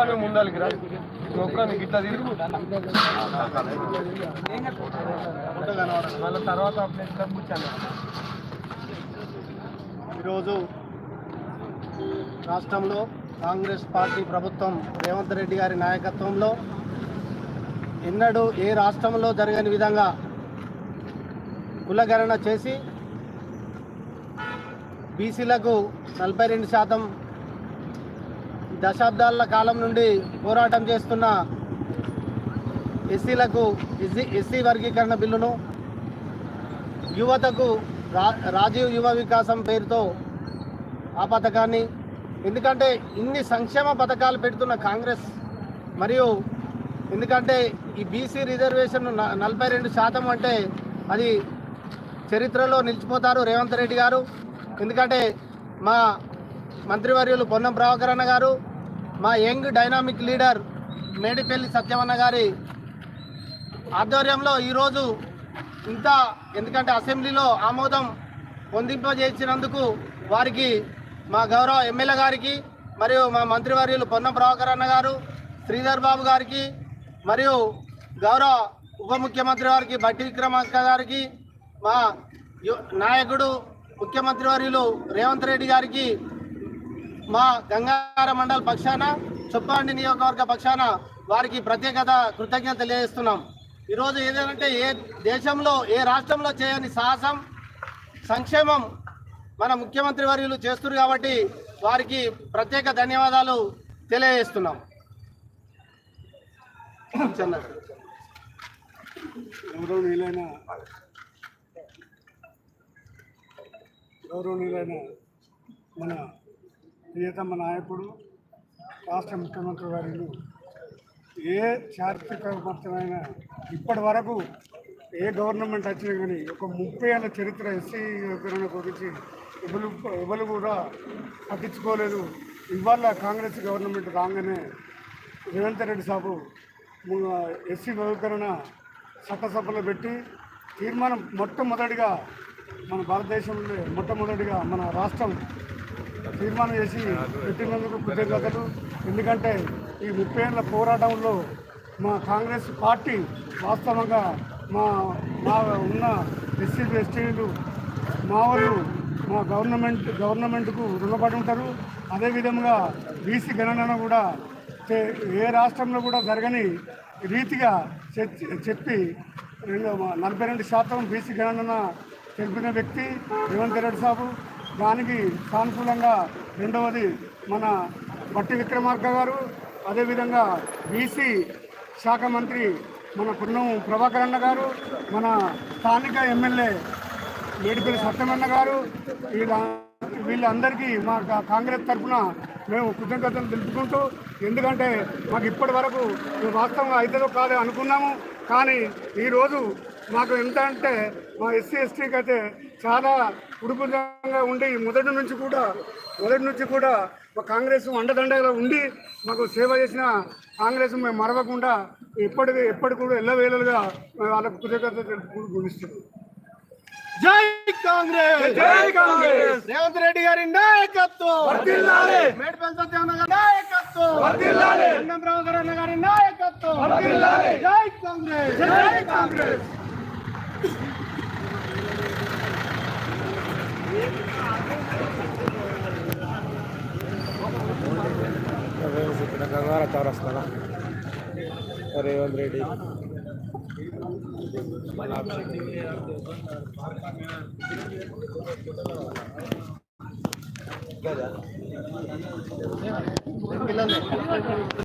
నువ్వు రా. ఇట్లా తిరుగు. మళ్ళీ తర్వాత ఈరోజు రాష్ట్రంలో కాంగ్రెస్ పార్టీ ప్రభుత్వం రేవంత్ రెడ్డి గారి నాయకత్వంలో ఎన్నడూ ఏ రాష్ట్రంలో జరగని విధంగా కులగణన చేసి బీసీలకు నలభై రెండు శాతం దశాబ్దాల కాలం నుండి పోరాటం చేస్తున్న ఎస్సీలకు ఎస్సీ ఎస్సీ వర్గీకరణ బిల్లును యువతకు రా రాజీవ్ యువ వికాసం పేరుతో ఆ పథకాన్ని. ఎందుకంటే ఇన్ని సంక్షేమ పథకాలు పెడుతున్న కాంగ్రెస్ మరియు ఎందుకంటే ఈ బీసీ రిజర్వేషన్ నలభై రెండు శాతం అంటే అది చరిత్రలో నిలిచిపోతారు రేవంత్ రెడ్డి గారు. ఎందుకంటే మా మంత్రివర్యులు పొన్నం ప్రభాకర్ అన్న గారు మా యంగ్ డైనామిక్ లీడర్ మేడిపల్లి సత్యవన్న గారి ఆధ్వర్యంలో ఈరోజు ఇంత ఎందుకంటే అసెంబ్లీలో ఆమోదం పొందింపజేసినందుకు వారికి మా గౌరవ ఎమ్మెల్యే గారికి మరియు మా మంత్రివర్యులు పొన్నం ప్రభాకర్ అన్న గారు శ్రీధర్ బాబు గారికి మరియు గౌరవ ఉప ముఖ్యమంత్రి వారికి బట్టి విక్రమార్క గారికి మా నాయకుడు ముఖ్యమంత్రి వర్యులు రేవంత్ రెడ్డి గారికి మా గంగార మండల్ పక్షాన చొప్పండి నియోజకవర్గ పక్షాన వారికి ప్రత్యేకత కృతజ్ఞత తెలియజేస్తున్నాం. ఈరోజు ఏదంటే ఏ దేశంలో ఏ రాష్ట్రంలో చేయని సాహసం సంక్షేమం మన ముఖ్యమంత్రి వర్యులు చేస్తున్నారు కాబట్టి వారికి ప్రత్యేక ధన్యవాదాలు తెలియజేస్తున్నాం. గౌరవనీయులైన గౌరవనీయులైన మన ప్రియతమ నాయకుడు రాష్ట్ర ముఖ్యమంత్రి గారు ఏ చారిత్రకమైన ఇప్పటి వరకు ఏ గవర్నమెంట్ వచ్చినా కానీ ఒక ముప్పై ఏళ్ళ చరిత్ర ఎస్సీ వివరణ గురించి ఎవరు ఎవరు కూడా పట్టించుకోలేదు. ఇవాళ కాంగ్రెస్ గవర్నమెంట్ రాగానే రేవంత్ రెడ్డి సాబు ఎస్సీ వర్గీకరణ చట్టసభలో పెట్టి తీర్మానం మొట్టమొదటిగా మన భారతదేశంలో మొట్టమొదటిగా మన రాష్ట్రం తీర్మానం చేసి పెట్టినందుకు కృతజ్ఞతలు. ఎందుకంటే ఈ ముప్పై ఏళ్ళ పోరాటంలో మా కాంగ్రెస్ పార్టీ వాస్తవంగా మా మా ఉన్న ఎస్సీ ఎస్టీలు మా వాళ్ళు మా గవర్నమెంట్ గవర్నమెంట్కు రుణపడి ఉంటారు. అదేవిధంగా బీసీ గణన కూడా చే- ఏ రాష్ట్రంలో కూడా జరగని రీతిగా చెప్పి రెండు నలభై రెండు శాతం బీసీ గణన తెలిపిన వ్యక్తి రేవంత్ రెడ్డి సాబు. దానికి సానుకూలంగా రెండవది మన బట్టి విక్రమార్క గారు అదేవిధంగా బీసీ శాఖ మంత్రి మన పున్నం ప్రభాకర్ అన్న గారు మన స్థానిక ఎమ్మెల్యే మేడిపల్లి సత్యమన్న గారు వీళ్ళ వీళ్ళందరికీ మా కాంగ్రెస్ తరఫున మేము కృతజ్ఞతలు తెలుపుకుంటూ ఎందుకంటే మాకు ఇప్పటి వరకు వాస్తవంగా అవుతుందో కాదో అనుకున్నాము. కానీ ఈరోజు మాకు ఎంత అంటే మా ఎస్సీ ఎస్టీకి అయితే చాలా ఉడుపుదంగా ఉండి మొదటి నుంచి కూడా మొదటి నుంచి కూడా మా కాంగ్రెస్ అండదండగా ఉండి మాకు సేవ చేసిన కాంగ్రెస్ మేము మరవకుండా ఎప్పటికి ఎప్పటికి కూడా ఎల్లవేళలుగా మేము వాళ్ళకు కృతజ్ఞత ముగిస్తున్నాం జై కాంగ్రెస్! జై కాంగ్రెస్! రేవంత్ రెడ్డి గారి నాయకత్వం! వర్ధిల్లాలి మేడ్పల్లి సత్యనారాయణ గారి నాయకత్వం! వర్ధిల్లాలి అన్నం ప్రభాకర్ అన్న గారి నాయకత్వం! వర్ధిల్లాలి జై కాంగ్రెస్! జై కాంగ్రెస్! గంగార చౌరస్తానా రేవంత్ రెడ్డి పిల్లలు